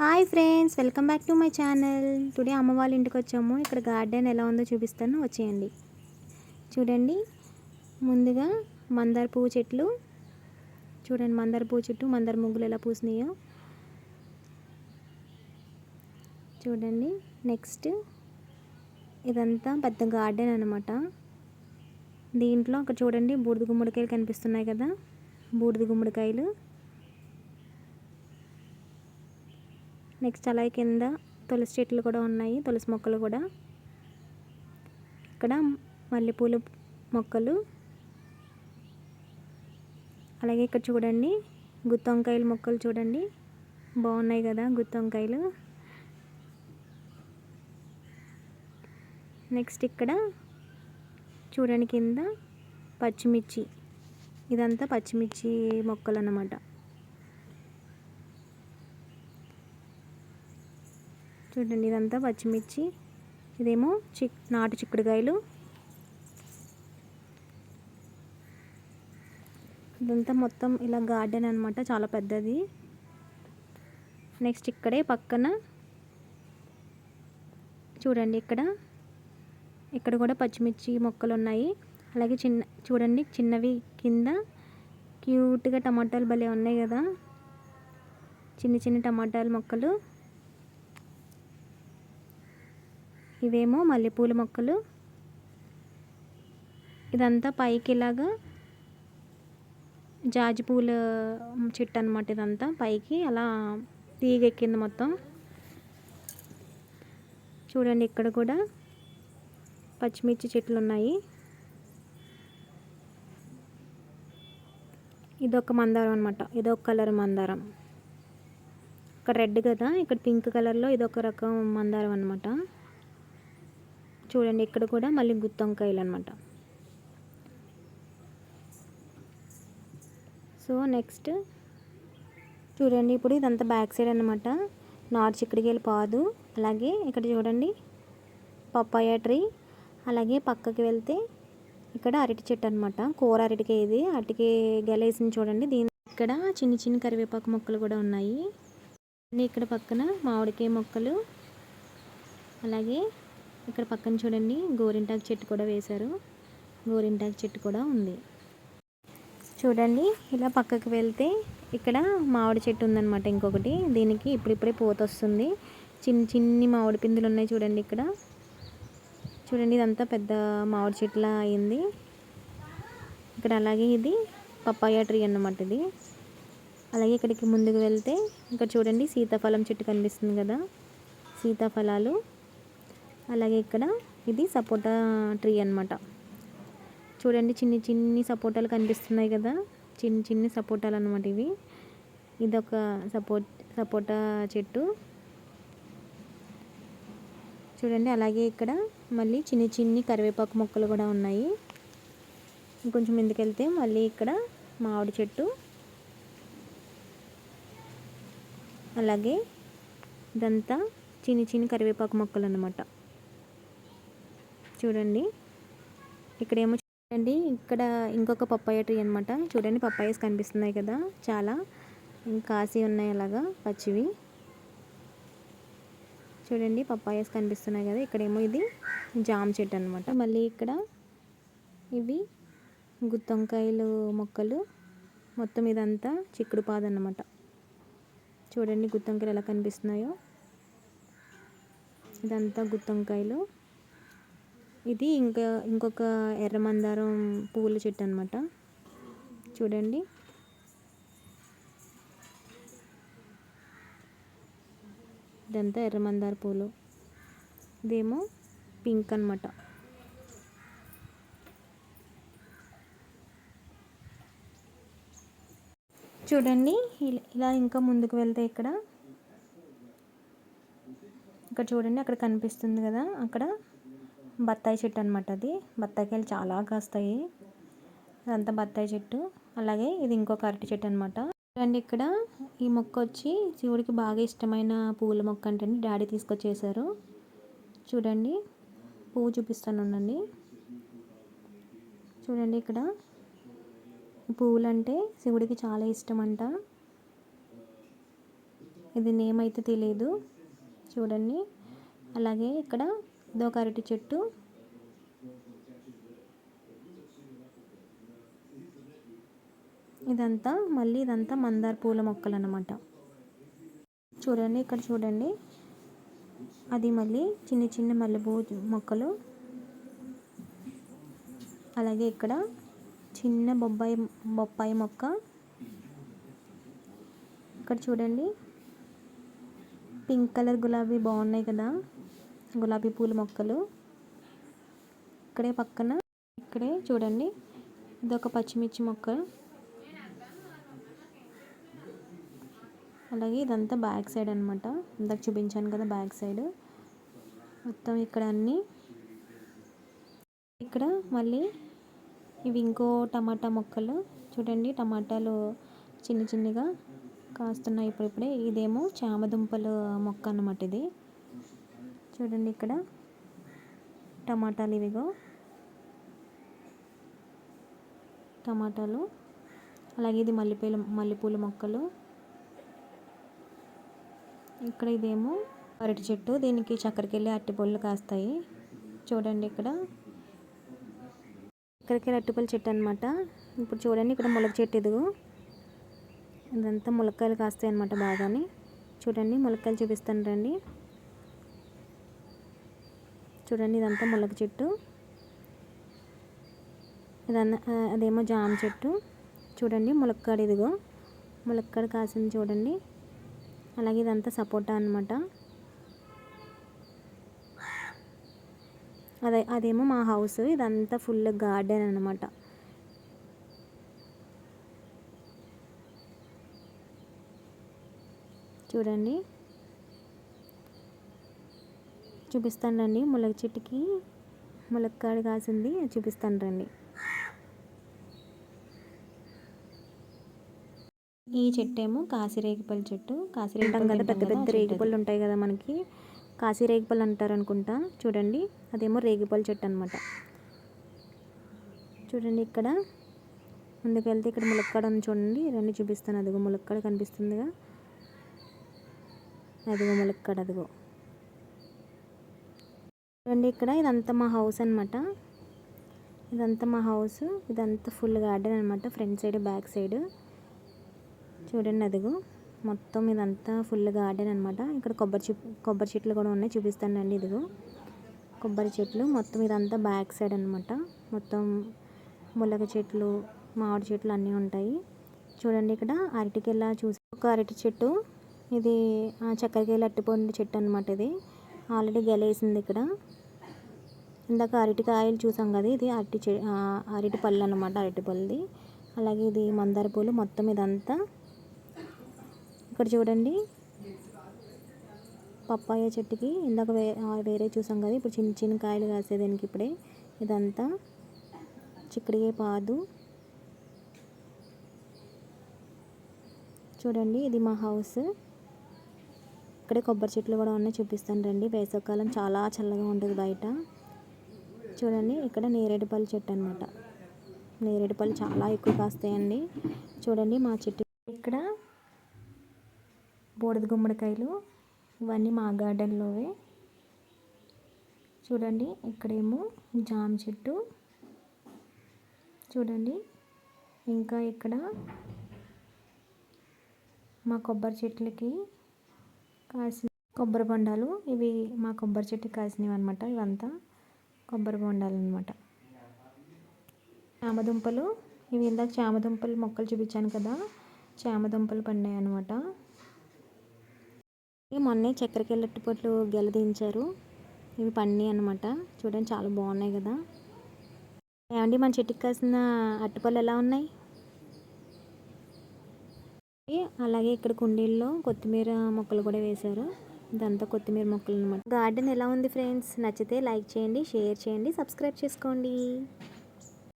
Hi friends welcome back to my channel. Today అమ్మ వాళ్ళ ఇంటికి వచ్చాము. ఇక్కడ గార్డెన్ ఎలా ఉందో చూపిస్తాను. వచ్చేయండి. చూడండి. ముందుగా మందార పువ్వు చెట్లు. చూడండి మందార పువ్వు చెట్టు మందార ముగ్గులు ఎలా పూసినాయో. చూడండి. నెక్స్ట్ ఇదంతా పెద్ద గార్డెన్ అనమాట దీంట్లో అక్కడ చూడండి బూడిద గుమ్మడికాయలు కనిపిస్తున్నాయి కదా. బూడిద గుమ్మడికాయలు. నెక్స్ట్ అలాగే కింద తులసి చెట్లు కూడా ఉన్నాయి తులసి మొక్కలు కూడా. ఇక్కడ మల్లెపూలు మొక్కలు. అలాగే ఇక్కడ చూడండి గుత్తొంకాయల మొక్కలు చూడండి. బాగున్నాయి కదా గుత్తొంకాయలు నెక్స్ట్ ఇక్కడ చూడండి కింద పచ్చిమిర్చి. ఇదంతా పచ్చిమిర్చి మొక్కలు అన్నమాట. చూడండి ఇదంతా పచ్చిమిర్చి. ఇదేమో చిక్ నాటు చిక్కుడుకాయలు. ఇదంతా మొత్తం ఇలా గార్డెన్ అనమాట చాలా పెద్దది. నెక్స్ట్ ఇక్కడే పక్కన. చూడండి ఇక్కడ. ఇక్కడ కూడా పచ్చిమిర్చి మొక్కలు ఉన్నాయి. అలాగే చిన్న చూడండి చిన్నవి కింద క్యూట్గా టమాటాలు భలే ఉన్నాయి కదా. చిన్న చిన్న టమాటాలు మొక్కలు. ఇవేమో మల్లెపూల మొక్కలు. ఇదంతా పైకి ఇలాగా జాజి పూల చెట్టు అనమాట ఇదంతా. పైకి అలా తీగెక్కింది మొత్తం. చూడండి ఇక్కడ కూడా పచ్చిమిర్చి చెట్లు ఉన్నాయి ఇదొక మందారం అనమాట ఇదొక కలర్ మందారం. ఇక్కడ రెడ్ కదా ఇక్కడ పింక్ కలర్లో ఇదొక రకం మందారం అనమాట చూడండి ఇక్కడ కూడా మళ్ళీ గుత్తొంకాయలు అనమాట సో నెక్స్ట్ చూడండి ఇప్పుడు ఇదంతా బ్యాక్ సైడ్ అనమాట నాటు చిక్కడికి పాదు అలాగే ఇక్కడ చూడండి పప్పాయ ట్రీ. అలాగే పక్కకి వెళ్తే ఇక్కడ అరటి చెట్టు అనమాట కూర అరటికాయ ఇది అరటికి గెలేసింది చూడండి. దీని ఇక్కడ చిన్న చిన్న కరివేపాకు మొక్కలు కూడా ఉన్నాయి. ఇక్కడ పక్కన మామిడికాయ మొక్కలు. అలాగే ఇక్కడ పక్కన చూడండి గోరింటాకు చెట్టు కూడా వేశారు. గోరింటాకు చెట్టు కూడా ఉంది. చూడండి ఇలా పక్కకు వెళ్తే ఇక్కడ మామిడి చెట్టు ఉందన్నమాట ఇంకొకటి. దీనికి ఇప్పుడిప్పుడే పోత వస్తుంది. చిన్న చిన్ని మామిడి పిందులు ఉన్నాయి చూడండి ఇక్కడ. చూడండి ఇదంతా పెద్ద మామిడి చెట్టులా అయింది. ఇక్కడ అలాగే ఇది పప్పాయ ట్రీ అన్నమాట ఇది. అలాగే ఇక్కడికి ముందుకు వెళ్తే ఇక్కడ చూడండి సీతాఫలం చెట్టు కనిపిస్తుంది కదా. సీతాఫలాలు. అలాగే ఇక్కడ ఇది సపోటా ట్రీ అనమాట చూడండి చిన్ని చిన్ని సపోటాలు కనిపిస్తున్నాయి కదా. చిన్ని చిన్ని సపోటాలు అనమాట ఇవి. ఇదొక సపోట్ సపోటా చెట్టు. చూడండి అలాగే ఇక్కడ మళ్ళీ చిన్ని చిన్ని కరివేపాకు మొక్కలు కూడా ఉన్నాయి. ఇంకొంచెం ముందుకెళ్తే మళ్ళీ ఇక్కడ మామిడి చెట్టు. అలాగే ఇదంతా చిన్ని చిన్ని కరివేపాకు మొక్కలు అన్నమాట. చూడండి. ఇక్కడేమో చూడండి. ఇక్కడ ఇంకొక పప్పాయ ట్రీ అనమాట చూడండి పప్పాయస్ కనిపిస్తున్నాయి కదా చాలా. కాసి ఉన్నాయి అలాగా పచ్చివి. చూడండి పప్పాయస్ కనిపిస్తున్నాయి కదా. ఇక్కడేమో ఇది జామ చెట్టు అనమాట మళ్ళీ ఇక్కడ ఇవి గుత్తొంకాయలు మొక్కలు. మొత్తం ఇదంతా చిక్కుడు పాద అన్నమాట. చూడండి గుత్తొంకాయలు ఎలా కనిపిస్తున్నాయో. ఇదంతా గుత్తొంకాయలు. ఇది ఇంకా ఇంకొక ఎర్ర మందారం పువ్వుల చెట్టు అనమాట చూడండి. ఇదంతా ఎర్ర మందార పూలు. ఇదేమో పింక్ అనమాట చూడండి ఇలా ఇంకా ముందుకు వెళ్తే ఇక్కడ. ఇక్కడ చూడండి అక్కడ కనిపిస్తుంది కదా అక్కడ. బత్తాయి చెట్టు అనమాట అది. బత్తాయికాయలు చాలా కాస్తాయి. అదంతా బత్తాయి చెట్టు. అలాగే ఇది ఇంకొక అరటి చెట్టు అనమాట చూడండి ఇక్కడ ఈ మొక్క వచ్చి శివుడికి బాగా ఇష్టమైన పువ్వుల మొక్క అంటే డాడీ తీసుకొచ్చేసారు. చూడండి. పువ్వు చూపిస్తాను ఉండండి. చూడండి ఇక్కడ. పువ్వులు అంటే శివుడికి చాలా ఇష్టం అంట ఇది నేమ్ అయితే తెలియదు చూడండి. అలాగే ఇక్కడ ఇదొక అరటి చెట్టు. ఇదంతా మళ్ళీ ఇదంతా మందార పూల మొక్కలు అన్నమాట చూడండి ఇక్కడ చూడండి. అది మళ్ళీ చిన్న చిన్న మల్లెపూ మొక్కలు. అలాగే ఇక్కడ చిన్న బొబ్బాయి బొప్పాయి మొక్క. ఇక్కడ చూడండి. పింక్ కలర్ గులాబీ బాగున్నాయి కదా. గులాబీ పూల మొక్కలు. ఇక్కడే పక్కన ఇక్కడే చూడండి. ఇదొక పచ్చిమిర్చి మొక్క. అలాగే ఇదంతా బ్యాక్ సైడ్ అనమాట ఇందాక చూపించాను కదా బ్యాక్ సైడ్. మొత్తం ఇక్కడ అన్నీ. ఇక్కడ మళ్ళీ ఇవి ఇంకో టమాటా మొక్కలు. చూడండి టమాటాలు చిన్న చిన్నగా కాస్తున్నాయి ఇప్పుడిప్పుడే. ఇదేమో చామదుంపలు మొక్క అన్నమాట ఇది. చూడండి ఇక్కడ. టమాటాలు ఇవిగో. టమాటాలు. అలాగే ఇది మల్లెపూల మల్లెపూల మొక్కలు. ఇక్కడ ఇదేమో అరటి చెట్టు. దీనికి చక్కెరకెళ్ళి అరటిపళ్ళు కాస్తాయి. చూడండి ఇక్కడ. చక్కెరకెళ్ళి అరటిపళ్ళు చెట్టు అనమాట ఇప్పుడు చూడండి ఇక్కడ మొలక చెట్టు ఎదుగు ఇదంతా ములక్కాయలు కాస్తాయి అనమాట బాగానే. చూడండి ములక్కాయలు చూపిస్తాను రండి. చూడండి ఇదంతా ములక చెట్టు. ఇదన్నా అదేమో జామ చెట్టు. చూడండి ములక్కాడ ఇదిగో. ములక్కాడ కాసింది చూడండి. అలాగే ఇదంతా సపోటా అనమాట అదే అదేమో మా హౌస్. ఇదంతా ఫుల్ గార్డెన్ అనమాట చూడండి. చూపిస్తాను రండి ములగ చెట్టుకి ములక్కాడ కాసింది చూపిస్తాను రండి. ఈ చెట్టు. ఏమో కాశీరేగిపల్లి చెట్టు కాశీరేగిపల్లి కదా పెద్ద పెద్ద రేగిపళ్ళు ఉంటాయి కదా మనకి. కాశీరేగిపల్లి అంటారు అనుకుంటా చూడండి అదేమో రేగిపల్లి చెట్టు అనమాట చూడండి ఇక్కడ. ముందుకు వెళ్తే ఇక్కడ ములక్కాడ ఉంది చూడండి. రెండు చూపిస్తాను. అదిగో ములక్కాడ కనిపిస్తుందిగా. అదిగో ములక్కాడ అదిగో. చూడండి ఇక్కడ ఇదంతా మా హౌస్ అనమాట ఇదంతా మా హౌస్ ఇదంతా ఫుల్ గార్డెన్ అనమాట ఫ్రంట్ సైడ్ బ్యాక్ సైడ్. చూడండి అదిగో మొత్తం ఇదంతా ఫుల్ గార్డెన్ అనమాట ఇక్కడ కొబ్బరి చెట్లు కొబ్బరి చెట్లు కూడా ఉన్నాయి చూపిస్తానండి ఇదిగో. కొబ్బరి చెట్లు మొత్తం ఇదంతా బ్యాక్ సైడ్ అనమాట మొత్తం ములగ చెట్లు మామిడి చెట్లు అన్నీ ఉంటాయి. చూడండి ఇక్కడ అరటికెళ్ళ చూసి ఒక అరటి చెట్టు. ఇది చక్కెరకేళ్ళ అట్టిపోయిన చెట్టు అనమాట ఇది. ఆల్రెడీ గెలేసింది ఇక్కడ. ఇందాక అరటికాయలు చూసాం కదా ఇది అరటి చె అరటి పళ్ళు అనమాట అరటి పళ్ళది. అలాగే ఇది మందార పూలు మొత్తం ఇదంతా. ఇక్కడ చూడండి. పప్పాయ చెట్టుకి ఇందాక వే వేరే చూసాం కదా ఇప్పుడు చిన్న చిన్న కాయలు కాసేదానికి ఇప్పుడే. ఇదంతా. చిక్కడిగే పాదు. చూడండి ఇది మా హౌస్. ఇక్కడే కొబ్బరి చెట్లు కూడా ఉన్నాయి చూపిస్తాను రండి. వేసవకాలం చాలా చల్లగా ఉంటుంది బయట. చూడండి ఇక్కడ నేరేడుపల్లి చెట్టు అనమాట నేరేడుపల్లి చాలా ఎక్కువ కాస్తాయండి. చూడండి మా చెట్టు ఇక్కడ బూడిద గుమ్మడికాయలు ఇవన్నీ మా గార్డెన్లోవే చూడండి ఇక్కడేమో జామ చెట్టు. చూడండి ఇంకా ఇక్కడ మా కొబ్బరి చెట్లకి కాసిన కొబ్బరి బొండాలు. ఇవి మా కొబ్బరి చెట్టుకి కాసినవి అనమాట ఇవంతా. కొబ్బరి బొండాలన్నమాట. చామదుంపలు ఇవి ఇందాక చామదుంపలు మొక్కలు చూపించాను కదా చామదుంపలు పండాయి అనమాట మొన్నే చక్కెరకెళ్ళట్టు పొట్లు గెలదించారు. ఇవి పన్నీ అనమాట చూడండి చాలా బాగున్నాయి కదా. ఏమండి మన చెట్టుకి కాసిన అరటిపళ్ళు ఎలా ఉన్నాయి? అలాగే ఇక్కడ కుండీల్లో కొత్తిమీర మొక్కలు కూడా వేశారు. ఇదంతా కొత్తిమీర మొక్కలు అనమాట గార్డెన్ ఎలా ఉంది ఫ్రెండ్స్? నచ్చితే లైక్ చేయండి షేర్ చేయండి సబ్స్క్రైబ్ చేసుకోండి.